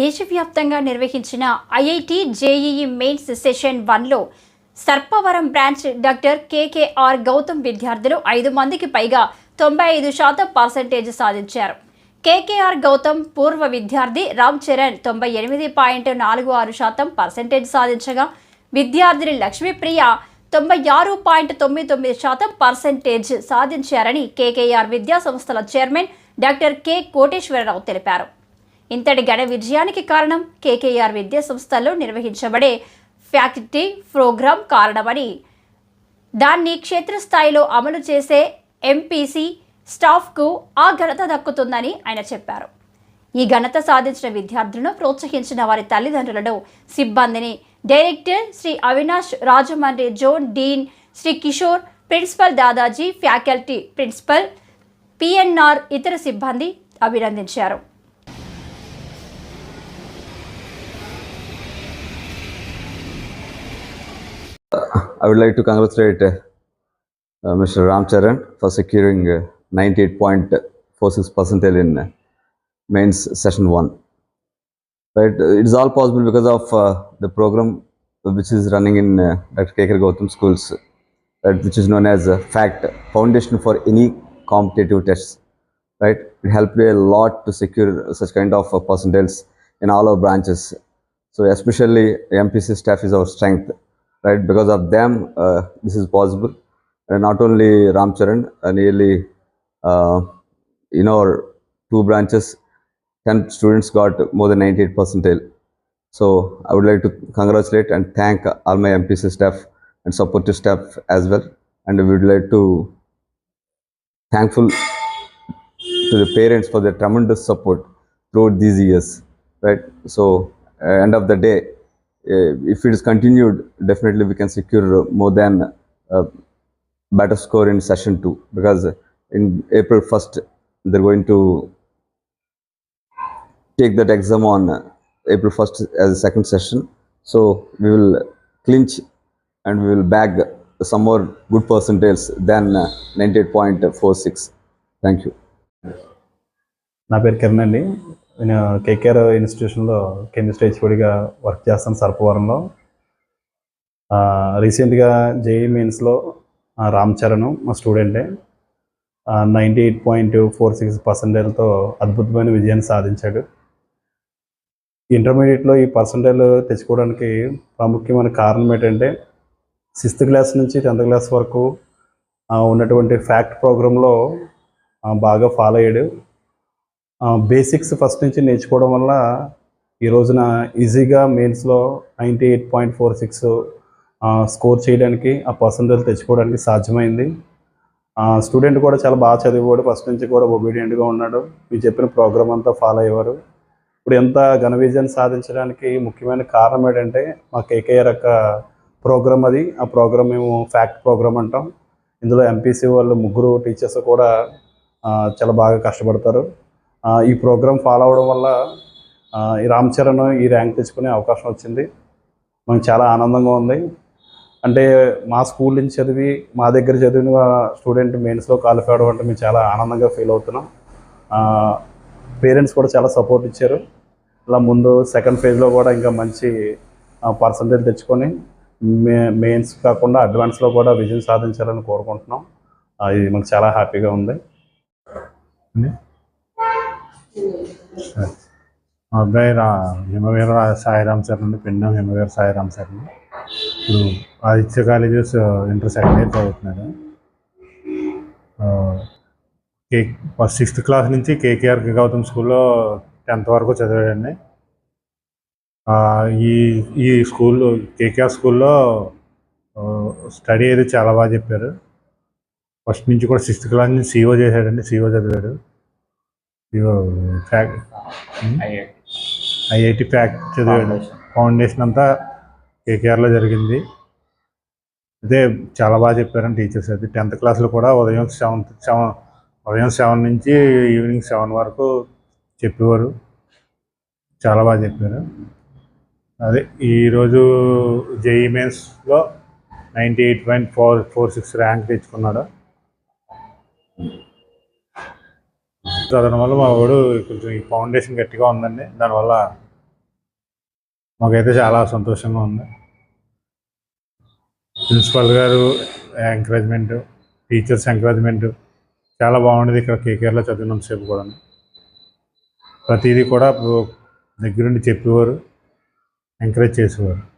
దేశవ్యాప్తంగా నిర్వహించిన IIT JEE mains session వన్లో Sarpavaram branch doctor KKR Gautam విద్యార్థులు ఐదు మందికి పైగా తొంభై ఐదు శాతం పర్సెంటేజ్ సాధించారు. కేకేఆర్ గౌతమ్ పూర్వ విద్యార్థి రామ్ చరణ్ తొంభై ఎనిమిది పాయింట్ నాలుగు ఆరు శాతం పర్సెంటేజ్ సాధించగా విద్యార్థిని లక్ష్మీప్రియ తొంభై ఆరు పాయింట్ తొమ్మిది తొమ్మిది శాతం పర్సెంటేజ్ సాధించారని కేకేఆర్ విద్యా సంస్థల చైర్మన్ డాక్టర్ కె కోటేశ్వరరావు తెలిపారు. ఇంతటి ఘన విజయానికి కారణం కేకేఆర్ విద్యా సంస్థల్లో నిర్వహించబడే ఫ్యాకల్టీ ప్రోగ్రాం కారణమని. దాన్ని క్షేత్రస్థాయిలో అమలు చేసే ఎంపీసీ స్టాఫ్కు ఆ ఘనత దక్కుతుందని ఆయన చెప్పారు. ఈ ఘనత సాధించిన విద్యార్థులను ప్రోత్సహించిన వారి తల్లిదండ్రులను సిబ్బందిని director Shri Avinash Rajahmundry zone dean Shri Kishore principal Dadaji faculty principal PNR ఇతర సిబ్బంది అభినందించారు. I would like to congratulate uh, uh, Mr. Ram Charan for securing uh, 98.46 percentile in mains session 1. Right, it is all possible because of the program which is running in Dr. Kekar Gautam schools, right, which is known as FACT, Foundation for Any Competitive Tests. Right, it helped a lot to secure such kind of percentiles in all our branches. So especially MPC staff is our strength right? Because of them, uh, this is possible. And not only Ram Charan, uh, nearly uh, in our two branches, 10 students got more than 98 percentile. So I would like to congratulate and thank all my MPC staff and supportive staff as well. And we would like to thankful to the parents for their tremendous support throughout these years, right? So uh, end of the day, uh, if it is continued, definitely we can secure more than uh, better score in session two because in April 1st they're going to take that exam on uh, April 1st as a second session. So we will clinch and we will bag some more good percentiles than uh, 98.46. Thank you. నా పేరు కిరణ్ అండి నేను KKR ఇన్స్టిట్యూషన్లో chemistry హెచ్ఓడిగా work చేస్తాను సర్పవరంలో. రీసెంట్గా JE మెయిన్స్లో రామ్ చరణ్ మా స్టూడెంటే. Ninety eight point four six పర్సెంటేజ్తో అద్భుతమైన విజయాన్ని సాధించాడు. ఇంటర్మీడియట్లో ఈ పర్సంటేజ్ తెచ్చుకోవడానికి ప్రాముఖ్యమైన కారణం ఏంటంటే సిక్స్త్ క్లాస్ నుంచి టెన్త్ క్లాస్ వరకు ఉన్నటువంటి ఫ్యాక్ట్ ప్రోగ్రాంలో బాగా ఫాలో అయ్యాడు. బేసిక్స్ ఫస్ట్ నుంచి నేర్చుకోవడం వల్ల ఈ రోజున ఈజీగా మెయిన్స్లో ninety eight point four six score చేయడానికి ఆ పర్సంటేజ్ తెచ్చుకోవడానికి సాధ్యమైంది. స్టూడెంట్ కూడా చాలా బాగా చదివేవాడు ఫస్ట్ నుంచి కూడా ఒబీడియంట్గా ఉన్నాడు. మీరు చెప్పిన ప్రోగ్రామ్ అంతా ఫాలో అయ్యేవారు. ఇప్పుడు ఎంత ఘన విజయం సాధించడానికి ముఖ్యమైన కారణం ఏంటంటే మా కేకేఆర్ యొక్క ప్రోగ్రామ్ అది. ఆ ప్రోగ్రామ్ మేము ఫ్యాక్ట్ ప్రోగ్రామ్ అంటాం. ఇందులో ఎంపీసీ వాళ్ళు ముగ్గురు టీచర్స్ కూడా చాలా బాగా కష్టపడతారు. ఈ ప్రోగ్రాం ఫాలో అవడం వల్ల ఈ రామ్ చరణ్ ఈ ర్యాంక్ తెచ్చుకునే అవకాశం వచ్చింది. మనకు చాలా ఆనందంగా ఉంది. అంటే మా స్కూల్ నుంచి చదివి మా దగ్గర చదివిన స్టూడెంట్ మెయిన్స్లో క్వాలిఫై అవడం అంటే మేము చాలా ఆనందంగా ఫీల్ అవుతున్నాం. పేరెంట్స్ కూడా చాలా సపోర్ట్ ఇచ్చారు. ఇలా ముందు సెకండ్ ఫేజ్లో కూడా ఇంకా మంచి పర్సంటేజ్ తెచ్చుకొని మే మెయిన్స్ కాకుండా అడ్వాన్స్లో కూడా విజయం సాధించాలని కోరుకుంటున్నాం. ఇది మాకు చాలా హ్యాపీగా ఉంది. మా అబ్బాయి రా హిమవీర సాయిరామ్ సార్ నుండి పిండం హిమవీర సాయిరామ్ సార్ ఇప్పుడు Aditya colleges inter second year చదువుతున్నాడు కే ఫస్ట్ సిక్స్త్ క్లాస్ నుంచి కేకేఆర్ గౌతమ్ స్కూల్లో టెన్త్ వరకు చదివాడండి. ఈ ఈ స్కూల్లో కేకేఆర్ స్కూల్లో స్టడీ అయితే చాలా బాగా చెప్పారు. ఫస్ట్ నుంచి కూడా సిక్స్త్ క్లాస్ నుంచి సిఓ చేశాడండి సీఓ చదివాడు. ఫ్యాక్ ఐఐటి. ప్యాక్ చదివాడు ఫౌండేషన్ అంతా కేకేఆర్లో జరిగింది. అదే చాలా బాగా చెప్పారని టీచర్స్ అయితే. టెన్త్ క్లాస్లో కూడా ఉదయం సెవెన్ సెవెన్ ఉదయం సెవెన్ నుంచి ఈవినింగ్ సెవెన్ వరకు చెప్పేవారు. చాలా బాగా చెప్పారు. అదే ఈరోజు జేఈ మెయిన్స్లో ninety eight point four four six rank తెచ్చుకున్నాడు. చదవడం వల్ల మా వాడు కొంచెం ఈ ఫౌండేషన్ గట్టిగా ఉందండి. దానివల్ల మాకైతే చాలా సంతోషంగా ఉంది. ప్రిన్సిపల్ గారు ఎంకరేజ్మెంట్ టీచర్స్ ఎంకరేజ్మెంట్ చాలా బాగుండేది ఇక్కడ కేకేఆర్లో చదివినంతసేపు కూడా. ప్రతిదీ కూడా దగ్గరుండి చెప్పేవారు ఎంకరేజ్ చేసేవారు.